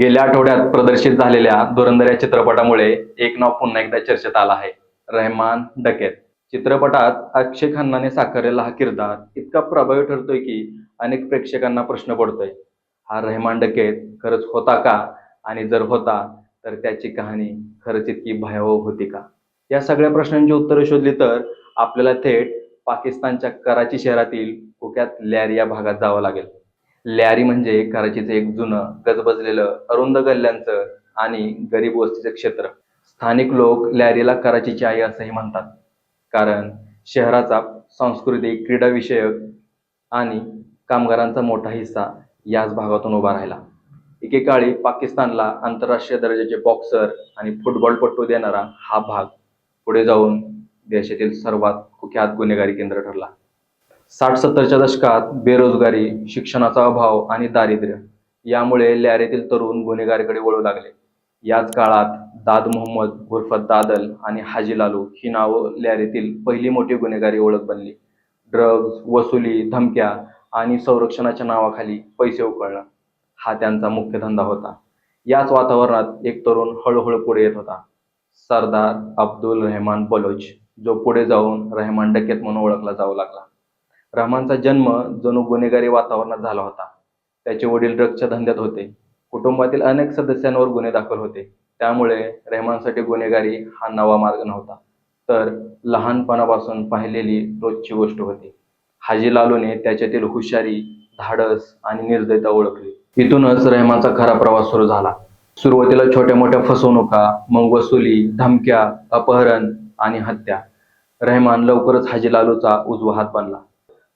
गेल्या आठवड्यात प्रदर्शित झालेल्या धुरंधर या चित्रपटामुळे एक नाव पुन्हा एकदा चर्चेत आला आहे. रहमान डकेत. चित्रपटात अक्षय खन्नाने साकारलेला हा किरदार इतका प्रभावी ठरतोय की अनेक प्रेक्षकांना प्रश्न पडतोय. हा रहमान डकेत खरंच होता का? आणि जर होता तर त्याची कहाणी खरंच इतकी भयावह होती का? या सगळ्या प्रश्नांची उत्तरं शोधली तर आपल्याला थेट पाकिस्तानच्या कराची शहरातील कुक्यात लॅर या भागात जावं लागेल. लॅरी म्हणजे कराचीचं एक जुनं गजबजलेलं अरुंद गल्ल्यांचं आणि गरीब वस्तीचं क्षेत्र. स्थानिक लोक लॅरीला कराचीची आई असंही म्हणतात. कारण शहराचा सांस्कृतिक क्रीडाविषयक आणि कामगारांचा मोठा हिस्सा याच भागातून उभा राहिला. एकेकाळी पाकिस्तानला आंतरराष्ट्रीय दर्जाचे बॉक्सर आणि फुटबॉलपटू देणारा हा भाग पुढे जाऊन देशातील सर्वात कुख्यात गुन्हेगारी केंद्र ठरला. साठ सत्तरच्या दशकात बेरोजगारी शिक्षणाचा अभाव आणि दारिद्र्य यामुळे लॅरेतील तरुण गुन्हेगारीकडे वळू लागले. याच काळात दाद मोहम्मद उर्फ दादल आणि हाजी लालू ही नावं लॅरेतील पहिली मोठी गुन्हेगारी ओळख बनली. ड्रग्ज वसुली धमक्या आणि संरक्षणाच्या नावाखाली पैसे उकळणं हा त्यांचा मुख्य धंदा होता. याच वातावरणात एक तरुण हळूहळू पुढे येत होता. सरदार अब्दुल रहमान बलोच जो पुढे जाऊन रहमान डकेत म्हणून ओळखला जाऊ लागला. रहमानचा जन्म जणू गुन्हेगारी वातावरणात झाला होता. त्याचे वडील ड्रग्सच्या धंद्यात होते. कुटुंबातील अनेक सदस्यांवर गुन्हे दाखल होते. त्यामुळे रहमानसाठी गुन्हेगारी हा नवा मार्ग नव्हता. तर लहानपणापासून पाहिलेली रोजची गोष्ट होती. हाजी लालूने त्याच्यातील हुशारी धाडस आणि निर्दयता ओळखली. इथूनच रहमानचा खरा प्रवास सुरू झाला. सुरुवातीला छोट्या मोठ्या फसवणुका मग वसुली धमक्या अपहरण आणि हत्या. रहमान लवकरच हाजी लालूचा उजवा हात बनला.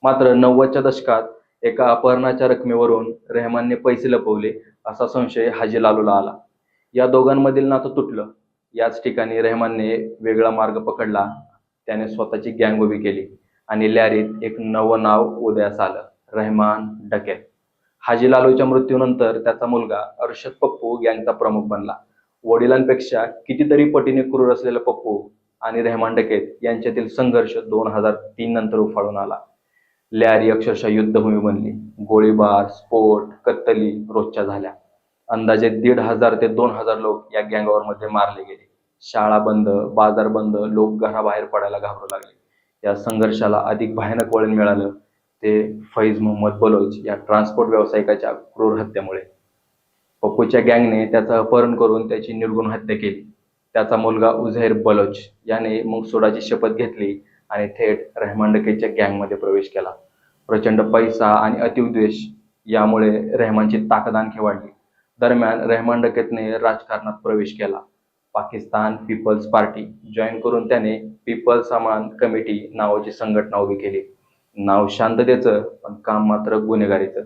मात्र नव्वदच्या दशकात एका अपहरणाच्या रकमेवरून रेहमानने पैसे लपवले असा संशय हाजी लालूला आला. या दोघांमधील नातं तुटलं. याच ठिकाणी रेहमानने वेगळा मार्ग पकडला. त्याने स्वतःची गँग उभी केली आणि लॅरीत एक नवं नाव उदयास आलं. रहमान डकेत हाजी लालूच्या मृत्यूनंतर त्याचा मुलगा अर्षद पप्पू गँगचा प्रमुख बनला. वडिलांपेक्षा कितीतरी पटीने क्रूर असलेला पप्पू आणि रहमान डकेत यांच्यातील संघर्ष दोन हजार तीन नंतर उफाळून आला. लॅरी अक्षरशः युद्धभूमी बनली. गोळीबार स्फोट कत्तली रोजच्या झाल्या. अंदाजे दीड हजार ते दोन हजार लोक या गँगवर मध्ये मारले गेले. शाळा बंद बाजार बंद लोक घराबाहेर पडायला घाबरू लागले. या संघर्षाला अधिक भयानक वळण मिळालं. ते फैज मोहम्मद बलोच या ट्रान्सपोर्ट व्यावसायिकाच्या क्रूर हत्येमुळे. पप्पूच्या गँगने त्याचं अपहरण करून त्याची निर्गुण हत्या केली. त्याचा मुलगा उझैर बलोच याने मग सोडाची शपथ घेतली. आणि थेट रेहमंडकेच्या गँगमध्ये प्रवेश केला. प्रचंड पैसा आणि अतिउद्वेष यामुळे रेहमानची ताकद आणखी वाढली. दरम्यान रहमान डकेतने राजकारणात प्रवेश केला. पाकिस्तान पीपल्स पार्टी जॉईन करून त्याने पीपल्स समान कमिटी नावाची संघटना उभी केली. नाव शांततेचं पण काम मात्र गुन्हेगारीचं.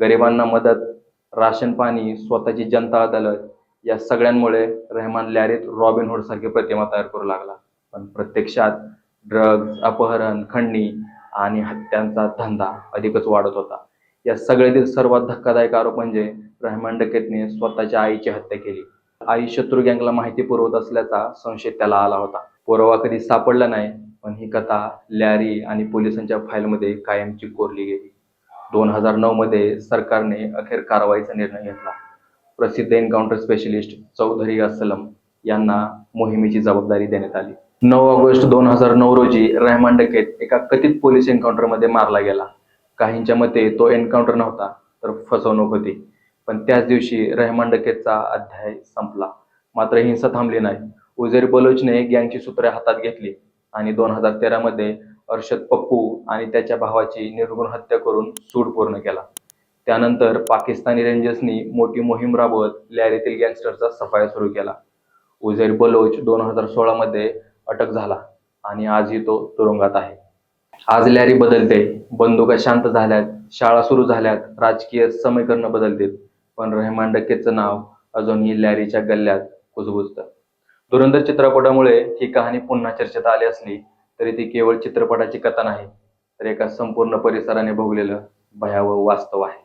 गरिबांना मदत राशन पाणी स्वतःची जनता अदालत या सगळ्यांमुळे रेहमान लॅरीत रॉबिन हुड सारखी प्रतिमा तयार करू लागला. पण प्रत्यक्षात ड्रग्ज अपहरण खंडणी आणि हत्यांचा धंदा अधिकच वाढत होता. या सगळ्यातील सर्वात धक्कादायक आरोप म्हणजे रहमान डकेतने स्वतःच्या आईची हत्या केली. आई शत्रू गँगला माहिती पुरवत असल्याचा संशय त्याला आला होता. पुरावा कधी सापडला नाही पण ही कथा लॅरी आणि पोलिसांच्या फाईलमध्ये कायमची कोरली गेली. दोन हजार नऊ मध्ये सरकारने अखेर कारवाईचा निर्णय घेतला. प्रसिद्ध एन्काउंटर स्पेशलिस्ट चौधरी असलम यांना मोहिमेची जबाबदारी देण्यात आली. नऊ ऑगस्ट दोन हजार नऊ रोजी रहमान डकेत एका कथित पोलीस एन्काउंटरमध्ये मारला गेला. काहींच्या मते तो एन्काउंटर नव्हता तर फसवणूक होती. पण त्याच दिवशी रहमान डकेतचा अध्याय संपला. मात्र हिंसा थांबली नाही. उजेर बलोचने गँगची सूत्रे हातात घेतली आणि दोन हजार तेरामध्ये अर्षद पप्पू आणि त्याच्या भावाची निर्गुण हत्या करून सूड पूर्ण केला. त्यानंतर पाकिस्तानी रेंजर्सनी मोठी मोहीम राबवत लॅरीतील गँगस्टरचा सफाया सुरू केला. उजेर बलोच दोन हजार सोळामध्ये अटक झाला आणि आजही तो तुरुंगात आहे. आज लॅरी बदलते बंदुका शांत झाल्यात शाळा सुरू झाल्यात राजकीय समीकरणं बदलतील पण रहमान डक्केचं नाव अजूनही लॅरीच्या गल्ल्यात कुजबुजतं. धुरंधर चित्रपटामुळे ही कहाणी पुन्हा चर्चेत आली असली तरी ती केवळ चित्रपटाची कथा नाही तर एका संपूर्ण परिसराने भोगलेलं भयावह वास्तव आहे.